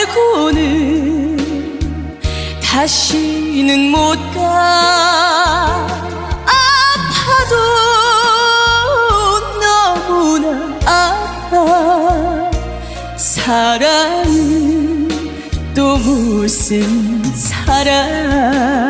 알고는 다시는 못 가. 아파도 너무나 아파. 사랑은 또 무슨 사랑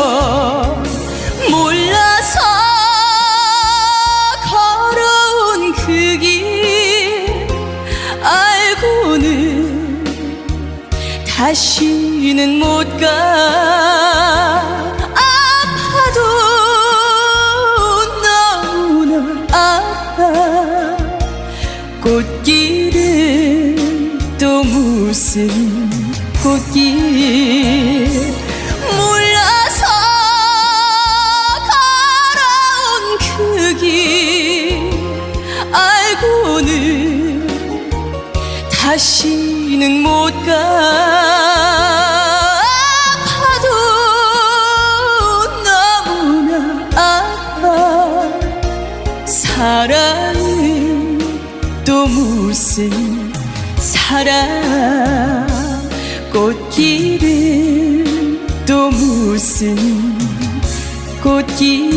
다시는 못 가. 아파도 너무나 아파. 꽃길은 또 무슨 꽃길? 몰라서 걸어온 그 길. 알고는 다시는 못 가 아파도 너무나 아파. 사랑은 또 무슨 사랑? 꽃길은 또 무슨 꽃길